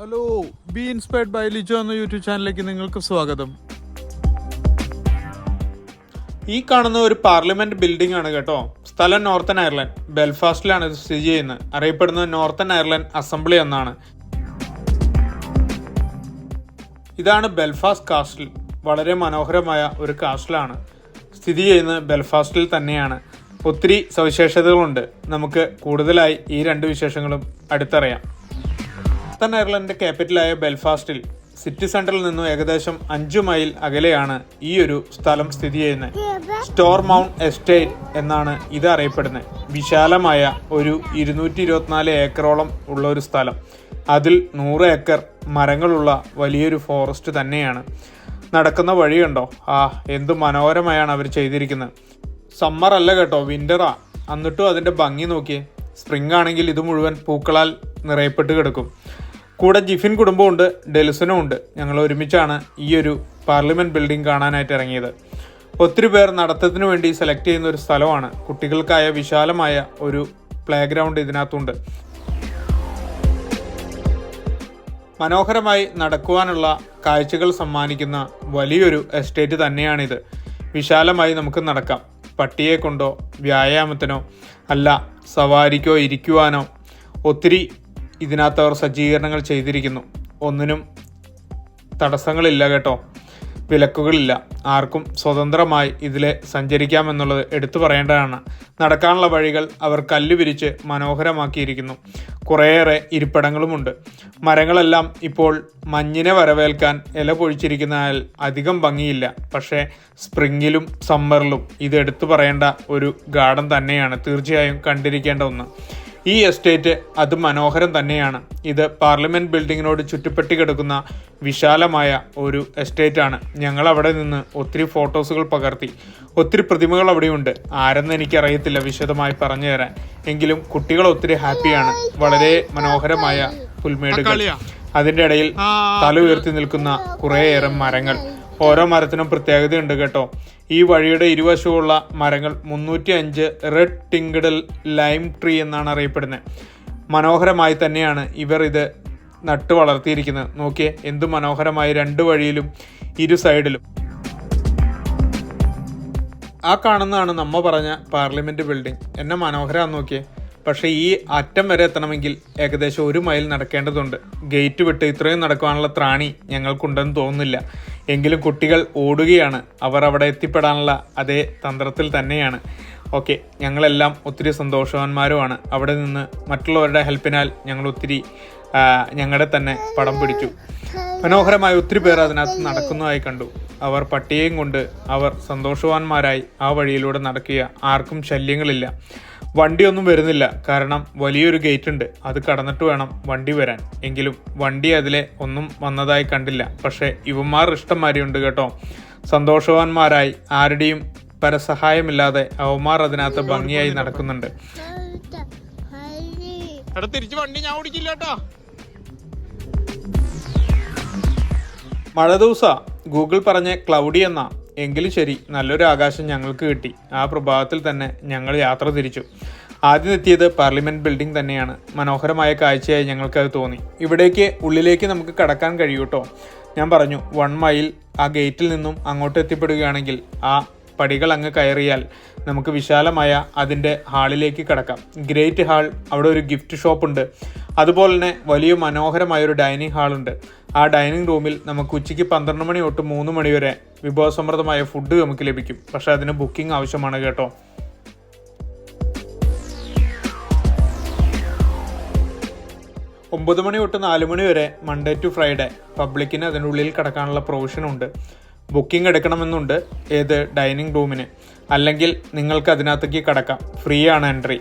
Hello be inspired by Lijo എന്ന YouTube ചാനലിലേക്ക് നിങ്ങൾക്ക് സ്വാഗതം. ഈ കാണുന്ന ഒരു പാർലമെന്റ് ബിൽഡിംഗ് ആണ് കേട്ടോ. സ്ഥലം നോർത്തൺ അയർലൻഡ് ബെൽഫാസ്റ്റിലാണ് ഇത് സ്ഥിതി ചെയ്യുന്നത്. അറിയപ്പെടുന്നത് നോർത്തൺ അയർലൻഡ് അസംബ്ലി എന്നാണ്. ഇതാണ് ബെൽഫാസ്റ്റ് കാസ്റ്റിൽ വളരെ മനോഹരമായ ഒരു കാസ്റ്റിലാണ് സ്ഥിതി ചെയ്യുന്നത് ബെൽഫാസ്റ്റിൽ തന്നെയാണ്. ഒത്തിരി സവിശേഷതകളുണ്ട്. നമുക്ക് കൂടുതലായി ഈ രണ്ട് വിശേഷങ്ങളും അടുത്തറിയാം. നോർത്തൻ അയർലൻഡിന്റെ ക്യാപിറ്റലായ ബെൽഫാസ്റ്റിൽ സിറ്റി സെന്ററിൽ നിന്നും ഏകദേശം അഞ്ചു മൈൽ അകലെയാണ് ഈ ഒരു സ്ഥലം സ്ഥിതി ചെയ്യുന്നത്. സ്റ്റോർ മൗണ്ട് എസ്റ്റേറ്റ് എന്നാണ് ഇത് അറിയപ്പെടുന്നത്. വിശാലമായ ഒരു ഇരുന്നൂറ്റി ഇരുപത്തിനാല് ഏക്കറോളം ഉള്ള ഒരു സ്ഥലം. അതിൽ നൂറ് ഏക്കർ മരങ്ങളുള്ള വലിയൊരു ഫോറസ്റ്റ് തന്നെയാണ്. നടക്കുന്ന വഴിയുണ്ടോ ആ എന്ത് മനോഹരമായാണ് അവർ ചെയ്തിരിക്കുന്നത്. സമ്മർ അല്ല കേട്ടോ വിന്ററാ എന്നിട്ടും അതിന്റെ ഭംഗി നോക്കിയേ. സ്പ്രിംഗ് ആണെങ്കിൽ ഇത് മുഴുവൻ പൂക്കളാൽ നിറയപ്പെട്ട് കിടക്കും. കൂടെ ജിഫിൻ കുടുംബമുണ്ട് ഡെലിസനും ഉണ്ട് ഞങ്ങൾ ഒരുമിച്ചാണ് ഈ ഒരു പാർലമെന്റ് ബിൽഡിംഗ് കാണാനായിട്ട് ഇറങ്ങിയത്. ഒത്തിരി പേർ നടത്തത്തിന് വേണ്ടി സെലക്ട് ചെയ്യുന്ന ഒരു സ്ഥലമാണ്. കുട്ടികൾക്കായ വിശാലമായ ഒരു പ്ലേ ഗ്രൗണ്ട് ഇതിനകത്തുണ്ട്. മനോഹരമായി നടക്കുവാനുള്ള കാഴ്ചകൾ സമ്മാനിക്കുന്ന വലിയൊരു എസ്റ്റേറ്റ് തന്നെയാണിത്. വിശാലമായി നമുക്ക് നടക്കാം. പട്ടിയെ കൊണ്ടോ വ്യായാമത്തിനോ അല്ല സവാരിക്കോ ഇരിക്കുവാനോ ഒത്തിരി ഇതിനകത്ത് അവർ സജ്ജീകരണങ്ങൾ ചെയ്തിരിക്കുന്നു. ഒന്നിനും തടസ്സങ്ങളില്ല കേട്ടോ. വിലക്കുകളില്ല. ആർക്കും സ്വതന്ത്രമായി ഇതിലെ സഞ്ചരിക്കാമെന്നുള്ളത് എടുത്തു പറയേണ്ടതാണ്. നടക്കാനുള്ള വഴികൾ അവർ കല്ല് വിരിച്ച് മനോഹരമാക്കിയിരിക്കുന്നു. കുറേയേറെ ഇരിപ്പിടങ്ങളുമുണ്ട്. മരങ്ങളെല്ലാം ഇപ്പോൾ മഞ്ഞിനെ വരവേൽക്കാൻ ഇല പൊഴിച്ചിരിക്കുന്നതിനാൽ അധികം ഭംഗിയില്ല. പക്ഷേ സ്പ്രിങ്ങിലും സമ്മറിലും ഇത് എടുത്തു പറയേണ്ട ഒരു ഗാർഡൻ തന്നെയാണ് തീർച്ചയായും കണ്ടിരിക്കേണ്ട ഒന്ന്. ഈ എസ്റ്റേറ്റ് അത് മനോഹരം തന്നെയാണ്. ഇത് പാർലമെന്റ് ബിൽഡിങ്ങിനോട് ചുറ്റിപ്പറ്റി കിടക്കുന്ന വിശാലമായ ഒരു എസ്റ്റേറ്റാണ് ആണ്. ഞങ്ങൾ അവിടെ നിന്ന് ഒത്തിരി ഫോട്ടോസുകൾ പകർത്തി. ഒത്തിരി പ്രതിമകൾ അവിടെയുണ്ട്. ആരെന്ന് എനിക്കറിയത്തില്ല വിശദമായി പറഞ്ഞു തരാൻ. എങ്കിലും കുട്ടികൾ ഒത്തിരി ഹാപ്പിയാണ്. വളരെ മനോഹരമായ പുൽമേടുകൾ. അതിന്റെ ഇടയിൽ തല ഉയർത്തി നിൽക്കുന്ന കുറേയേറെ മരങ്ങൾ. ഓരോ മരത്തിനും പ്രത്യേകതയുണ്ട് കേട്ടോ. ഈ വഴിയുടെ ഇരുവശവുമുള്ള മരങ്ങൾ മുന്നൂറ്റി അഞ്ച് റെഡ് ടിങ്കിഡൽ ലൈം ട്രീ എന്നാണ് അറിയപ്പെടുന്നത്. മനോഹരമായി തന്നെയാണ് ഇവർ ഇത് നട്ടു വളർത്തിയിരിക്കുന്നത്. നോക്കിയേ എന്ത് മനോഹരമായി രണ്ട് വഴിയിലും ഇരു സൈഡിലും. ആ കാണുന്നതാണ് നമ്മ പറഞ്ഞ പാർലമെന്റ് ബിൽഡിംഗ് എന്നെ മനോഹരമാണെന്ന് നോക്കിയേ. പക്ഷേ ഈ അറ്റം വരെ എത്തണമെങ്കിൽ ഏകദേശം ഒരു മൈൽ നടക്കേണ്ടതുണ്ട്. ഗേറ്റ് വിട്ട് ഇത്രയും നടക്കുവാനുള്ള ത്രാണി ഞങ്ങൾക്കുണ്ടെന്ന് തോന്നുന്നില്ല. എങ്കിലും കുട്ടികൾ ഓടുകയാണ്. അവർ അവിടെ എത്തിപ്പെടാനുള്ള അതേ തന്ത്രത്തിൽ തന്നെയാണ്. ഓക്കെ ഞങ്ങളെല്ലാം ഒത്തിരി സന്തോഷവാന്മാരുമാണ്. അവിടെ നിന്ന് മറ്റുള്ളവരുടെ ഹെൽപ്പിനാൽ ഞങ്ങൾ ഒത്തിരി ഞങ്ങളുടെ തന്നെ പടം പിടിച്ചു. മനോഹരമായ ഒത്തിരി പേർ അതിനകത്ത് നടക്കുന്നതായി കണ്ടു. അവർ പട്ടിയെയും കൊണ്ട് അവർ സന്തോഷവാന്മാരായി ആ വഴിയിലൂടെ നടക്കുക. ആർക്കും ശല്യങ്ങളില്ല. വണ്ടിയൊന്നും വരുന്നില്ല. കാരണം വലിയൊരു ഗേറ്റ് ഉണ്ട് അത് കടന്നിട്ട് വേണം വണ്ടി വരാൻ. എങ്കിലും വണ്ടി അതിലെ ഒന്നും വന്നതായി കണ്ടില്ല. പക്ഷേ ഇവന്മാർ ഇഷ്ടംമാരിയുണ്ട് കേട്ടോ. സന്തോഷവാന്മാരായി. ആരുടെയും പരസഹായമില്ലാതെ അവന്മാർ അതിനകത്ത് ഭംഗിയായി നടക്കുന്നുണ്ട്. തിരിച്ച് വണ്ടി ഞാൻ ഓടിക്കില്ല കേട്ടോ. മഴ ദിവസ. ഗൂഗിൾ പറഞ്ഞ ക്ലൗഡി എന്നാ. എങ്കിലും ശരി നല്ലൊരു ആകാശം ഞങ്ങൾക്ക് കിട്ടി. ആ പ്രഭാതത്തിൽ തന്നെ ഞങ്ങൾ യാത്ര തിരിച്ചു. ആദ്യം എത്തിയത് പാർലമെന്റ് ബിൽഡിംഗ് തന്നെയാണ്. മനോഹരമായ കാഴ്ചയായി ഞങ്ങൾക്കത് തോന്നി. ഇവിടേക്ക് ഉള്ളിലേക്ക് നമുക്ക് കടക്കാൻ കഴിയൂട്ടോ ഞാൻ പറഞ്ഞു വൺ മൈൽ ആ ഗേറ്റിൽ നിന്നും അങ്ങോട്ട് എത്തിപ്പെടുകയാണെങ്കിൽ ആ പടികൾ അങ്ങ് കയറിയാൽ നമുക്ക് വിശാലമായ അതിന്റെ ഹാളിലേക്ക് കടക്കാം. ഗ്രേറ്റ് ഹാൾ അവിടെ ഒരു ഗിഫ്റ്റ് ഷോപ്പ് ഉണ്ട്. അതുപോലെ തന്നെ വലിയ മനോഹരമായ ഒരു ഡൈനിങ് ഹാളുണ്ട്. ആ ഡൈനിങ് റൂമിൽ നമുക്ക് ഉച്ചയ്ക്ക് പന്ത്രണ്ട് മണി തൊട്ട് മൂന്ന് മണി വരെ വിഭവസമൃദ്ധമായ ഫുഡ് നമുക്ക് ലഭിക്കും. പക്ഷേ അതിന് ബുക്കിംഗ് ആവശ്യമാണ് കേട്ടോ. ഒമ്പത് മണി തൊട്ട് നാല് മണി വരെ മൺഡേ ടു ഫ്രൈഡേ പബ്ലിക്കിന് അതിനുള്ളിൽ കിടക്കാനുള്ള പ്രൊവിഷൻ ഉണ്ട്. ബുക്കിംഗ് എടുക്കണമെന്നുണ്ട് ഏത് ഡൈനിങ് റൂമിന്. അല്ലെങ്കിൽ നിങ്ങൾക്ക് അതിനകത്തേക്ക് കിടക്കാം. ഫ്രീ ആണ് എൻട്രി.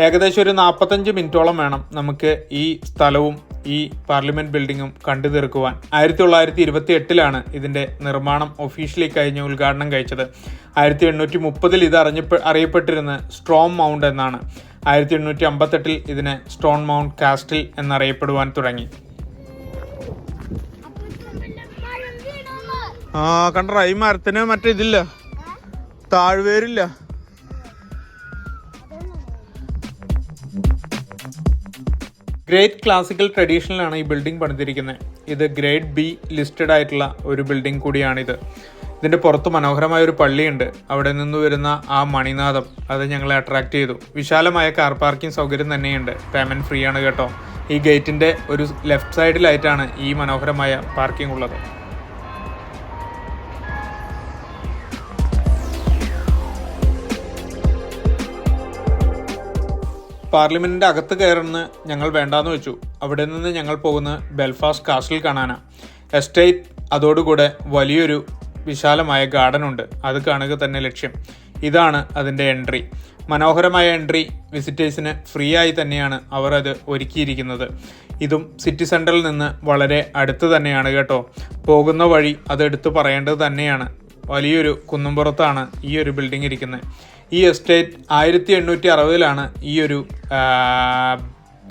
ഏകദേശം ഒരു നാൽപ്പത്തഞ്ച് മിനിറ്റോളം വേണം നമുക്ക് ഈ സ്ഥലവും ഈ പാർലമെന്റ് ബിൽഡിങ്ങും കണ്ടു തീർക്കുവാൻ. ആയിരത്തി തൊള്ളായിരത്തി ഇരുപത്തി എട്ടിലാണ് ഇതിന്റെ നിർമ്മാണം ഒഫീഷ്യലി കഴിഞ്ഞ് ഉദ്ഘാടനം കഴിച്ചത്. ആയിരത്തി എണ്ണൂറ്റി മുപ്പതിൽ ഇത് അറിഞ്ഞപ്പെ അറിയപ്പെട്ടിരുന്ന സ്ട്രോം മൗണ്ട് എന്നാണ്. ആയിരത്തി എണ്ണൂറ്റി അമ്പത്തെട്ടിൽ ഇതിനെ സ്റ്റോൺ മൗണ്ട് കാസ്റ്റിൽ എന്നറിയപ്പെടുവാൻ തുടങ്ങി. ആ കണ്ടറ ഈ മരത്തിന് മറ്റേ ഇതില്ല. താഴ്വേരില്ല. ഗ്രേറ്റ് ക്ലാസിക്കൽ ട്രഡീഷനിലാണ് ഈ ബിൽഡിംഗ് പണിതിരിക്കുന്നത് ഇത് ഗ്രേഡ് ബി ലിസ്റ്റഡ് ആയിട്ടുള്ള ഒരു ബിൽഡിംഗ് കൂടിയാണിത്. ഇതിന്റെ പുറത്ത് മനോഹരമായ ഒരു പള്ളിയുണ്ട്. അവിടെ നിന്ന് വരുന്ന ആ മണിനാഥം അത് ഞങ്ങളെ അട്രാക്റ്റ് ചെയ്തു. വിശാലമായ കാർ പാർക്കിംഗ് സൗകര്യം തന്നെയുണ്ട്. പേയ്മെന്റ് ഫ്രീ ആണ് കേട്ടോ. ഈ ഗേറ്റിന്റെ ഒരു ലെഫ്റ്റ് സൈഡിലായിട്ടാണ് ഈ മനോഹരമായ പാർക്കിംഗ് ഉള്ളത്. പാർലമെന്റിന്റെ അകത്ത് കയറുന്ന ഞങ്ങൾ വേണ്ടാന്ന് വെച്ചു. അവിടെ നിന്ന് ഞങ്ങൾ പോകുന്ന ബെൽഫാസ്റ്റ് കാസ്റ്റിൽ കാണാനാണ് എസ്റ്റേറ്റ് അതോടുകൂടെ വലിയൊരു വിശാലമായ ഗാർഡൻ ഉണ്ട്. അത് കാണുക തന്നെ ലക്ഷ്യം. ഇതാണ് അതിന്റെ എൻട്രി. മനോഹരമായ എൻട്രി വിസിറ്റേഴ്സിന് ഫ്രീ ആയി തന്നെയാണ് അവർ അത് ഒരുക്കിയിരിക്കുന്നത്. ഇതും സിറ്റി സെന്ററിൽ നിന്ന് വളരെ അടുത്ത് തന്നെയാണ് കേട്ടോ. പോകുന്ന വഴി അത് എടുത്തു പറയേണ്ടത് തന്നെയാണ്. വലിയൊരു കുന്നുംപുറത്താണ് ഈ ഒരു ബിൽഡിംഗ് ഇരിക്കുന്നത് ഈ എസ്റ്റേറ്റ് ആയിരത്തി എണ്ണൂറ്റി അറുപതിലാണ് ഈ ഒരു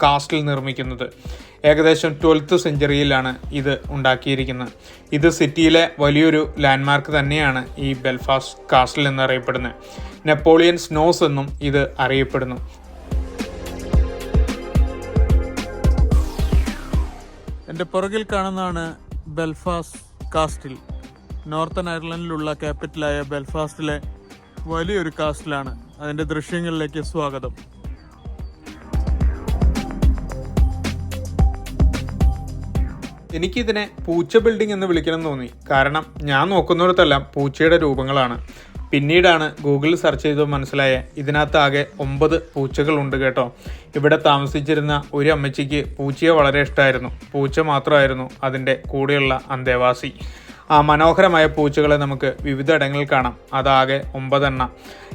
കാസ്റ്റിൽ നിർമ്മിക്കുന്നത്. ഏകദേശം ട്വൽത്ത് സെഞ്ചുറിയിലാണ് ഇത് ഉണ്ടാക്കിയിരിക്കുന്നത്. ഇത് സിറ്റിയിലെ വലിയൊരു ലാൻഡ്മാർക്ക് തന്നെയാണ് ഈ ബെൽഫാസ്റ്റ് കാസ്റ്റിൽ എന്നറിയപ്പെടുന്നത് നെപ്പോളിയൻ സ്നോസ് എന്നും ഇത് അറിയപ്പെടുന്നു. എന്റെ പുറകിൽ കാണുന്നതാണ് ബെൽഫാസ്റ്റ് കാസ്റ്റിൽ നോർത്തേൺ അയർലൻഡിലുള്ള ക്യാപിറ്റലായ ബെൽഫാസ്റ്റിലെ വലിയൊരു കാസ്റ്റിലാണ്. അതിന്റെ ദൃശ്യങ്ങളിലേക്ക് സ്വാഗതം. എനിക്കിതിനെ പൂച്ച ബിൽഡിംഗ് എന്ന് വിളിക്കണം തോന്നി. കാരണം ഞാൻ നോക്കുന്നിടത്തെല്ലാം പൂച്ചയുടെ രൂപങ്ങളാണ്. പിന്നീടാണ് ഗൂഗിളിൽ സെർച്ച് ചെയ്ത് മനസ്സിലായ ഇതിനകത്ത് ആകെ ഒമ്പത് പൂച്ചകളുണ്ട് കേട്ടോ. ഇവിടെ താമസിച്ചിരുന്ന ഒരു അമ്മച്ചിക്ക് പൂച്ചയെ വളരെ ഇഷ്ടമായിരുന്നു പൂച്ച മാത്രമായിരുന്നു അതിന്റെ കൂടെയുള്ള അന്തേവാസി. ആ മനോഹരമായ പൂച്ചകളെ നമുക്ക് വിവിധ ഇടങ്ങളിൽ കാണാം. അതാകെ ഒമ്പതെണ്ണം.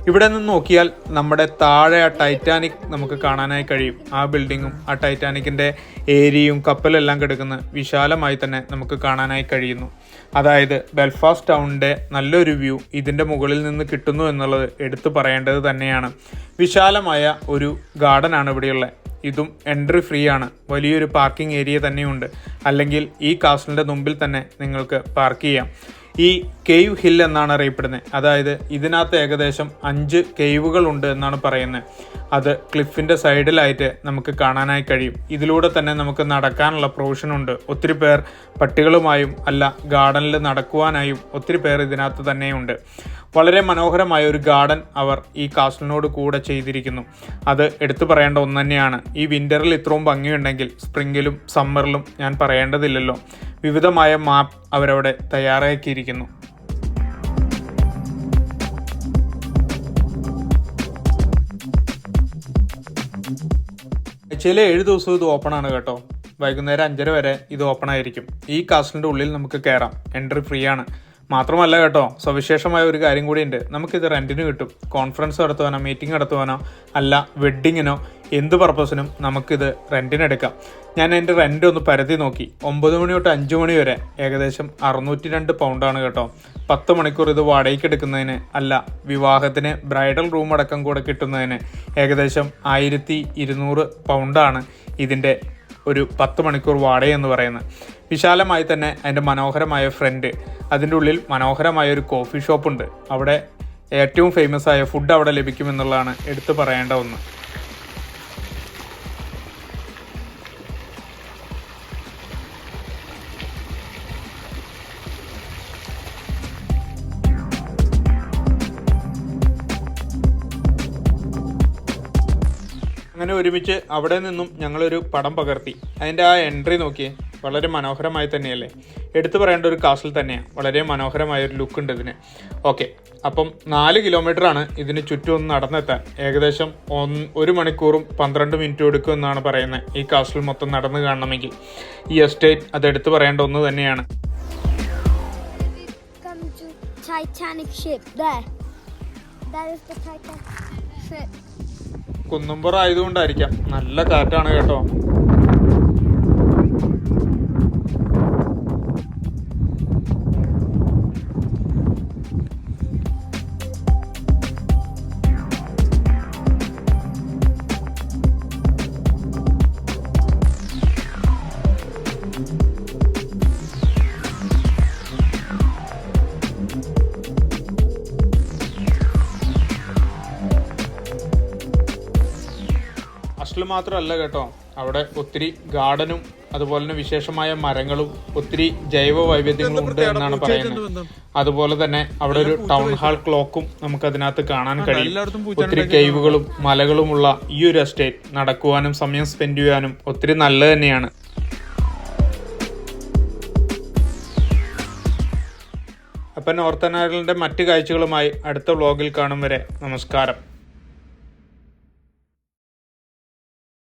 ഇവിടെ നിന്ന് നോക്കിയാൽ നമ്മുടെ താഴെ ആ ടൈറ്റാനിക് നമുക്ക് കാണാനായി കഴിയും. ആ ബിൽഡിങ്ങും ആ ടൈറ്റാനിക്കിന്റെ ഏരിയയും കപ്പലെല്ലാം കിടക്കുന്ന വിശാലമായി തന്നെ നമുക്ക് കാണാനായി കഴിയുന്നു. അതായത് ബെൽഫാസ്റ്റ് ടൗണിന്റെ നല്ലൊരു വ്യൂ ഇതിന്റെ മുകളിൽ നിന്ന് കിട്ടുന്നു എന്നുള്ളത് എടുത്തു പറയേണ്ടത് തന്നെയാണ്. വിശാലമായ ഒരു ഗാർഡനാണ് ഇവിടെയുള്ളത്. ഇതും എൻട്രി ഫ്രീ ആണ്. വലിയൊരു പാർക്കിംഗ് ഏരിയ തന്നെയുണ്ട്. അല്ലെങ്കിൽ ഈ കാസിലിന്റെ മുമ്പിൽ തന്നെ നിങ്ങൾക്ക് പാർക്ക് ചെയ്യാം. ഈ കേവ് ഹിൽ എന്നാണ് അറിയപ്പെടുന്നത്. അതായത് ഇതിനകത്ത് ഏകദേശം അഞ്ച് കേവുകൾ ഉണ്ട് എന്നാണ് പറയുന്നത്. അത് ക്ലിഫിന്റെ സൈഡിലായിട്ട് നമുക്ക് കാണാനായി കഴിയും. ഇതിലൂടെ തന്നെ നമുക്ക് നടക്കാനുള്ള പ്രൊവിഷൻ ഉണ്ട്. ഒത്തിരി പേർ പട്ടികളുമായും അല്ല ഗാർഡനിൽ നടക്കുവാനായും ഒത്തിരി പേർ ഇതിനകത്ത് തന്നെയുണ്ട്. വളരെ മനോഹരമായ ഒരു ഗാർഡൻ അവർ ഈ കാസ്റ്റലിനോട് കൂടെ ചെയ്തിരിക്കുന്നു. അത് എടുത്തു പറയേണ്ട ഒന്ന് തന്നെയാണ്. ഈ വിന്ററിൽ ഇത്രയും ഭംഗിയുണ്ടെങ്കിൽ സ്പ്രിങ്ങിലും സമ്മറിലും ഞാൻ പറയേണ്ടതില്ലല്ലോ. വിവിധമായ മാപ്പ് അവരവിടെ തയ്യാറാക്കിയിരിക്കുന്നു. ആഴ്ചയിലെ ഏഴ് ദിവസവും ഇത് ഓപ്പൺ ആണ് കേട്ടോ. വൈകുന്നേരം അഞ്ചര വരെ ഇത് ഓപ്പൺ ആയിരിക്കും. ഈ കാസ്റ്റിന്റെ ഉള്ളിൽ നമുക്ക് കയറാം എൻട്രി ഫ്രീ ആണ്. മാത്രമല്ല കേട്ടോ സവിശേഷമായ ഒരു കാര്യം കൂടിയുണ്ട് നമുക്കിത് റെന്റിന് കിട്ടും. കോൺഫറൻസ് നടത്തുവാനോ മീറ്റിംഗ് നടത്തുവാനോ അല്ല വെഡ്ഡിങ്ങിനോ എന്ത് പർപ്പസിനും നമുക്കിത് റെന്റിനെടുക്കാം ഞാൻ എന്റെ റെന്റ് ഒന്ന് പരതി നോക്കി. ഒമ്പത് മണി തൊട്ട് അഞ്ച് മണി വരെ ഏകദേശം അറുന്നൂറ്റി രണ്ട് പൗണ്ടാണ് കേട്ടോ. പത്ത് മണിക്കൂർ ഇത് വാടകയ്ക്ക് എടുക്കുന്നതിന് അല്ല വിവാഹത്തിന് ബ്രൈഡൽ റൂം അടക്കം കൂടെ കിട്ടുന്നതിന് ഏകദേശം ആയിരത്തി ഇരുന്നൂറ് പൗണ്ടാണ് ഇതിന്റെ ഒരു പത്ത് മണിക്കൂർ വാടക എന്ന് പറയുന്നത്. വിശാലമായി തന്നെ അതിന്റെ മനോഹരമായ ഫ്രണ്ട് അതിന്റെ ഉള്ളിൽ മനോഹരമായ ഒരു കോഫി ഷോപ്പുണ്ട് അവിടെ ഏറ്റവും ഫേമസ് ആയ ഫുഡ് അവിടെ ലഭിക്കുമെന്നുള്ളതാണ് എടുത്തു പറയേണ്ട ഒന്ന്. അങ്ങനെ ഒരുമിച്ച് അവിടെ നിന്നും ഞങ്ങളൊരു പടം പകർത്തി. അതിന്റെ ആ എൻട്രി നോക്കിയേ വളരെ മനോഹരമായി തന്നെയല്ലേ? എടുത്തു പറയേണ്ട ഒരു കാസിൽ തന്നെയാണ് വളരെ മനോഹരമായ ഒരു ലുക്ക് ഉണ്ട് ഇതിന്. ഓക്കെ അപ്പം നാല് കിലോമീറ്റർ ആണ് ഇതിന് ചുറ്റും ഒന്ന് നടന്നെത്താൻ. ഏകദേശം ഒന്ന് ഒരു മണിക്കൂറും പന്ത്രണ്ട് മിനിറ്റും എടുക്കും എന്നാണ് പറയുന്നത് ഈ കാസിൽ മൊത്തം നടന്നു കാണണമെങ്കിൽ. ഈ എസ്റ്റേറ്റ് അത് എടുത്തു പറയേണ്ട ഒന്ന് തന്നെയാണ്. Titanic ship. There. That is the Titanic ship. കുന്നുംപുറ ആയതുകൊണ്ടായിരിക്കാം. നല്ല കാറ്റാണ് കേട്ടോ. അസ്റ്റിൽ മാത്രമല്ല കേട്ടോ. അവിടെ ഒത്തിരി ഗാർഡനും അതുപോലെ തന്നെ വിശേഷമായ മരങ്ങളും ഒത്തിരി ജൈവ വൈവിധ്യങ്ങളും ഉണ്ട് എന്നാണ് പറയുന്നത്. അതുപോലെ തന്നെ അവിടെ ഒരു ടൗൺ ഹാൾ ക്ലോക്കും നമുക്ക് അതിനകത്ത് കാണാൻ കഴിയും. ഒത്തിരി കേവുകളും മലകളുമുള്ള ഈ ഒരു എസ്റ്റേറ്റ് നടക്കുവാനും സമയം സ്പെൻഡ് ചെയ്യാനും ഒത്തിരി നല്ലത് തന്നെയാണ്. അപ്പം നോർത്തൻ മറ്റു മറ്റ് കാഴ്ചകളുമായി അടുത്ത വ്ളോഗിൽ കാണും വരെ. നമസ്കാരം.